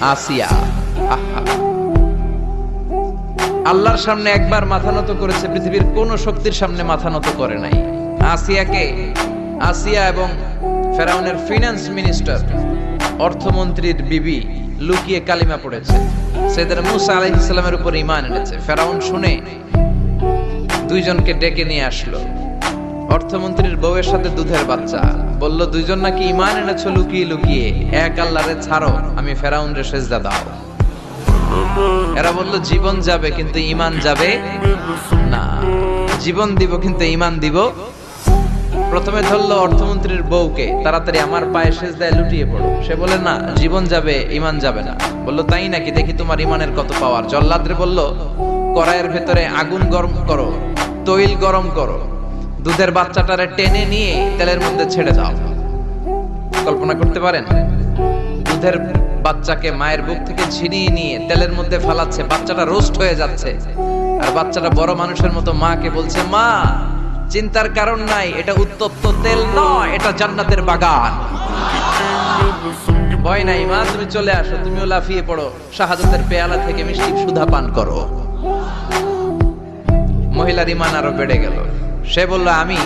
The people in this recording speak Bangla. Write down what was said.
আসিয়া। আল্লাহর সামনে একবার মাথা নত করেছে, পৃথিবীর কোন শক্তির সামনে মাথা নত করে নাই। আসিয়াকে আসিয়া এবং ফেরাউনের ফিনান্স মিনিস্টার অর্থমন্ত্রীর বিবি লুকিয়ে কালিমা পড়েছে। সেদের মুসা আলাইহিস সালামের উপর ইমান এনেছে। ফেরাউন শুনে দুইজনকে ডেকে নিয়ে আসলো। অর্থমন্ত্রীর বউয়ের সাথে দুধের বাচ্চা। বলল, দুইজন নাকি ঈমান এনেছো লুকিয়ে লুকিয়ে? এক আল্লাহরে ছাড়ো, আমি ফেরাউন রে দাও। এরা বলল, জীবন যাবে কিন্তু ঈমান যাবে না। জীবন দিব কিন্তু ঈমান দিব। প্রথমে ধরলো অর্থমন্ত্রীর বউকে, তাড়াতাড়ি আমার পায়ে সেজদায় লুটিয়ে পড়ো। সে বলে, না, জীবন যাবে ইমান যাবে না। বলল, তাই নাকি? দেখি তোমার ইমানের কত পাওয়ার। জল্লাদরে বলল, কড়াইয়ের ভেতরে আগুন গরম করো, তৈল গরম করো। দুধের বাচ্চাটারে টেনে নিয়ে তেলের মধ্যে ছেড়ে দাও। কল্পনা করতে পারেন? দুধের বাচ্চাকে মায়ের বুক থেকে ছিনিয়ে নিয়ে তেলের মধ্যে ফালাচ্ছে, বাচ্চাটা রোস্ট হয়ে যাচ্ছে। আর বাচ্চাটা বড় মানুষের মতো মাকে বলছে, মা, চিন্তার কারণ নাই, এটা উত্তপ্ত তেল নয়, এটা জান্নাতের বাগান। ভয় নাই, মা, তুমি চলে আসো, তুমিও লাফিয়ে পড়ো, শাহাদাতের পেয়ালা থেকে মিষ্টি সুধা পান করো। মহিলার ইমান আরও বেড়ে গেল। সে বলল আমি?